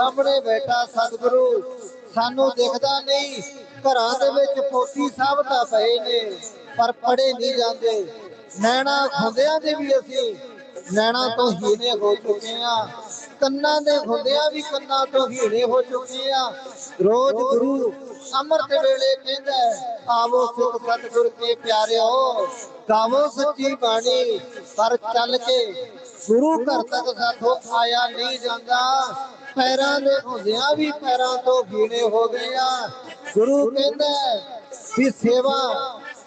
ਸਾਹਮਣੇ ਬੈਠਾ ਸਤਿਗੁਰੂ, ਸਾਨੂੰ ਦਿਖਦਾ ਨਹੀਂ, ਘਰਾਂ ਦੇ ਵਿੱਚ ਪੋਤੀ ਸਾਹਿਬ ਤਾਂ ਪਏ ਨੇ, ਪਰ ਪੜੇ ਨਹੀਂ ਜਾਂਦੇ। ਨੈਣਾ ਖੁੰਦਿਆਂ ਦੇ ਵੀ ਅਸੀਂ, ਨੈਣਾ ਤੋਂ ਹੀਨੇ ਹੋ ਚੁੱਕੇ ਆ ਕੰਨਾਂ ਦੇ ਖੁੰਦਿਆਂ ਵੀ ਕੰਨਾਂ ਤੋਂ ਹੀਨੇ ਹੋ ਚੁੱਕੇ ਆ ਰੋਜ਼ ਗੁਰੂ ਅੰਮ੍ਰਿਤ ਵੇਲੇ ਕਹਿੰਦਾ ਆਵੋ ਸਿੱਖ ਸਤਿਗੁਰ ਕੇ ਪਿਆਰਿਓ, ਗਾਵੋ ਸੱਚੀ ਬਾਣੀ। ਪਰ ਚੱਲ ਕੇ ਗੁਰੂ ਘਰ ਤੱਕ ਸਾਥੋਂ ਆਇਆ ਨਹੀਂ ਜਾਂਦਾ। ਪੈਰਾਂ ਦੇ ਹੁੰਦਿਆਂ ਵੀ ਪੈਰਾਂ ਤੋਂ ਗੀਣੇ ਹੋ ਗਏ ਆ। ਗੁਰੂ ਕਹਿੰਦਾ ਵੀ ਸੇਵਾ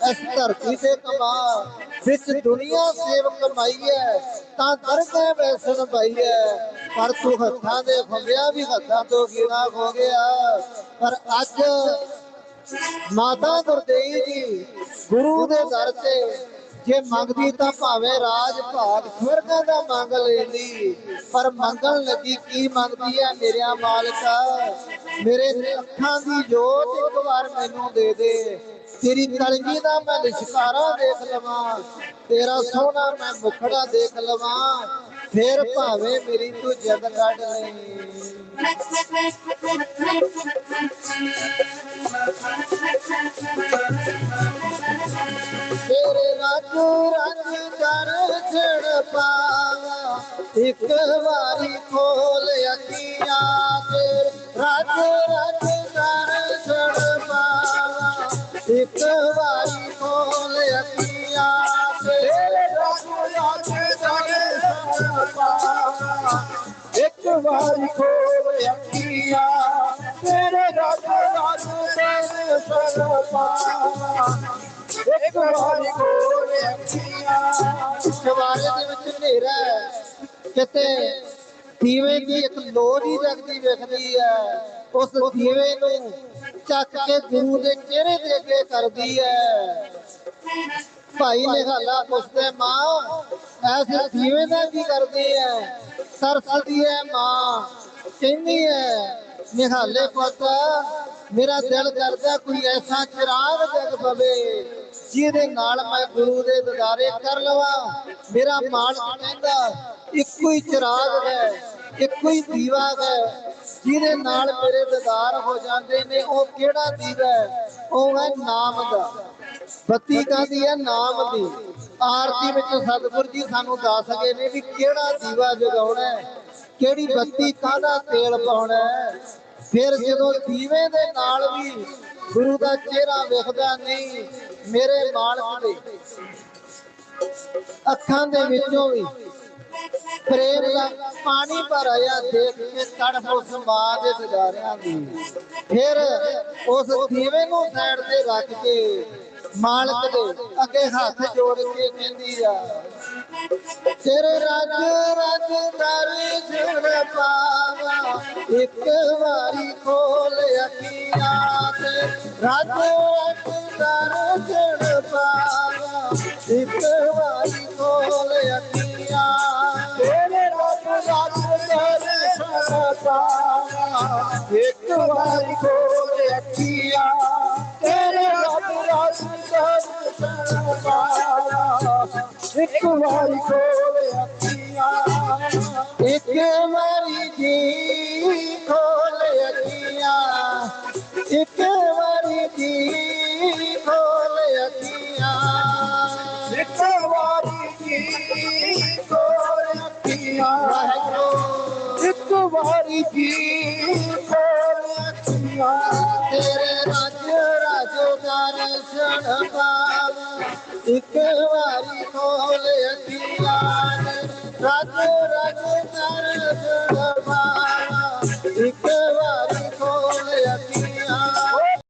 ਇਸ ਧਰਤੀ ਤੇ ਕਮਾ ਵਿੱਚ ਦੁਨੀਆ ਸੇਵ ਕਮਾਈ ਹੈ ਤਾਂ ਦਰਗਾਹ ਵੈਸਣ ਪਾਈ ਹੈ ਪਰ ਤੂੰ ਹੱਥਾਂ ਦੇ ਫੰਬਿਆ ਵੀ ਹੱਥਾਂ ਤੋਂ ਗੀਣਾ ਹੋ ਗਿਆ। ਪਰ ਅੱਜ ਮਾਤਾ ਗੁਰਦੇਵ ਜੀ ਗੁਰੂ ਦੇ ਦਰ ਤੇ ਜੇ ਮੰਗਦੀ ਤਾਂ ਭਾਵੇਂ ਰਾਜ ਭਾਗ ਸਵਰਗਾਂ ਦਾ ਮੰਗ ਲੈਂਦੀ ਪਰ ਮੰਗਣ ਲੱਗੀ ਕੀ ਮੰਗਦੀ ਹੈ ਮੇਰਿਆ ਮਾਲਕਾ? ਮੇਰੇ ਅੱਖਾਂ ਦੀ ਜੋਤ ਇੱਕ ਵਾਰ ਮੈਨੂੰ ਦੇ ਦੇ, ਤੇਰੀ ਕਲਗੀ ਦਾ ਮੈਂ ਲਿਸ਼ਕਾਰਾ ਦੇਖ ਲਵਾਂ, ਤੇਰਾ ਸੋਹਣਾ ਮੈਂ ਮੁਖੜਾ ਦੇਖ ਲਵਾਂ, ਫੇਰ ਭਾਵੇਂ ਮੇਰੀ ਤੂੰ ਜਿੰਦ ਕੱਢ ਲਈ ਤੇਰੇ ਰਾਜੂ ਰੰਗ ਦਰਸ਼ਨ ਪਾਵਾ ਇੱਕ ਵਾਰੀ ਖੋਲ ਅੱਖੀਆਂ ਤੇਰੇ ਰਾਜੂ ਰੰਗ ਦਰਸ਼ਨ ਪਾਵਾ ਇੱਕ ਵਾਰੀ ਖੋਲ ਅੱਖੀਆਂ ਤੇਰੇ ਰਾਜੂ ਰੰਗ ਦਰਸ਼ਨ ਪਾਵਾ ਇੱਕ ਵਾਰੀ ਖੋਲ ਅੱਖੀਆਂ ਤੇਰੇ ਰਾਜੂ ਰੰਗ ਦਰਸ਼ਨ ਪਾਵਾ ਇੱਕ ਵਾਰੀ ਕੋਲ ਅੱਖੀਆਂ। ਸਵਾਰੇ ਦੇ ਵਿੱਚ ਹਨੇਰਾ ਕਿਤੇ ਦੀਵੇ ਦੀ ਇੱਕ ਲੋਰ ਹੀ ਵੇਖਦੀ ਹੈ। ਉਸ ਦੀਵੇ ਨੂੰ ਚੱਕ ਕੇ ਗੁਰੂ ਦੇ ਚਿਹਰੇ ਦੇ ਅੱਗੇ ਕਰਦੀ ਹੈ। ਭਾਈ ਨਿਹਾਲਾ ਪੁੱਛਦੇ ਮਾਂ ਐਸੇ ਦੀਵੇ ਦਾ ਕੀ ਕਰਦੀ ਹੈ। ਸਰਸਦੀ ਹੈ, ਮਾਂ। ਕਹਿੰਦੀ ਹੈ, ਨਿਹਾਲੇ ਪੁੱਤ, ਮੇਰਾ ਦਿਲ ਕਰਦਾ ਕੋਈ ਐਸਾ ਚਿਰਾਗ ਜਗ ਪਵੇ। ਜਿਹਦੇ ਨਾਲ ਮੈਂ ਗੁਰੂ ਦੇ ਦਿਦਾਰੇ ਕਰ ਲਵਾਂ, ਮੇਰਾ ਮਾਲਕ ਕਹਿੰਦਾ, ਇੱਕੋ ਹੀ ਚਿਰਾਗ ਹੈ, ਇੱਕੋ ਹੀ ਦੀਵਾ ਹੈ, ਜਿਹਦੇ ਨਾਲ ਮੇਰੇ ਦਿਦਾਰ ਹੋ ਜਾਂਦੇ ਨੇ, ਉਹ ਕਿਹੜਾ ਦੀਵਾ ਹੈ? ਉਹ ਹੈ ਨਾਮ ਦਾ। ਬੱਤੀ ਕਾਦੀ ਹੈ ਨਾਮ ਦੀ। ਆਰਤੀ ਵਿੱਚ ਸਤਿਗੁਰ ਜੀ ਸਾਨੂੰ ਦੱਸ ਗਏ ਨੇ ਵੀ ਕਿਹੜਾ ਦੀਵਾ ਜਗਾਉਣਾ ਹੈ, ਕਿਹੜੀ ਬੱਤੀ ਕਾਹਦਾ ਤੇਲ ਪਾਉਣਾ ਹੈ। ਫਿਰ ਜਦੋਂ ਦੀਵੇ ਦੇ ਨਾਲ ਵੀ ਗੁਰੂ ਦਾ ਚਿਹਰਾ ਵੇਖਦਾ ਨਹੀਂ ਮੇਰੇ ਮਾਲਕ ਦੇ। ਅੱਖਾਂ ਦੇ ਵਿੱਚੋਂ ਵੀ ਪ੍ਰੇਮ ਦਾ ਪਾਣੀ ਭਰ ਆਇਆ ਦੇਖ ਕੇ ਤੜਫ ਉਸ ਮਾਂ ਦੇ ਦਿਦਾਰਿਆਂ ਦੀ। ਫਿਰ ਉਸ ਦੀਵੇ ਨੂੰ ਸਾਈਡ ਤੇ ਰੱਖ ਕੇ ਮਾਲਕ ਦੇ ਅੱਗੇ ਹੱਥ ਜੋੜ ਕੇ ਕਹਿੰਦੀ ਆ, ਤੇਰੇ ਰਜ ਰਜ ਦਰਸ਼ਨ ਪਾਵਾ, ਇੱਕ ਵਾਰੀ ਖੋਲ ਅੱਖੀਆਂ ਤੇ। ਰਜ ਰਜ ਦਰਸ਼ਨ ਪਾਵਾ ਇੱਕ ਵਾਰੀ ਖੋਲ ਅੱਖੀਆਂ। ਤੇਰੇ ਰਜ ਰਜ ਦਰਸ਼ਨ ਪਾਵਾ ਇੱਕ ਵਾਰੀ ਕੋਲ ਅੱਖੀਆਂ। ਤੇਰੇ ਰਜ ਰਜ ਦਰਸ਼ਨ ਪਾਵਾ ਇੱਕ ਵਾਰੀ ਕੋਲ ਅੱਖੀਆਂ। ਇੱਕ ਵਾਰੀ ਜੀ ਖੋਲ ਅੱਖੀਆਂ। ਇੱਕ तेरे राज राजार चढ़ वारोल